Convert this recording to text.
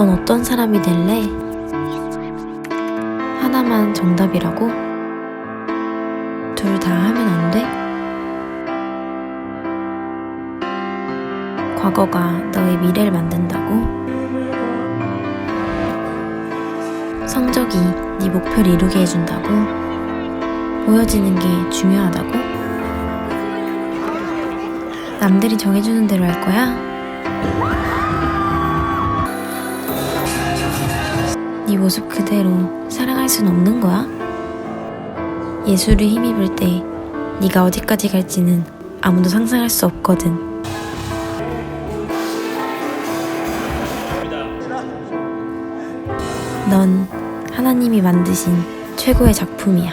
넌 어떤 사람이 될래? 하나만 정답이라고? 둘 다 하면 안 돼? 과거가 너의 미래를 만든다고? 성적이 네 목표를 이루게 해준다고? 보여지는 게 중요하다고? 남들이 정해주는 대로 할 거야? 모습 그대로 사랑할 순 없는 거야? 예술을 힘입을 때 네가 어디까지 갈지는 아무도 상상할 수 없거든. 넌 하나님이 만드신 최고의 작품이야.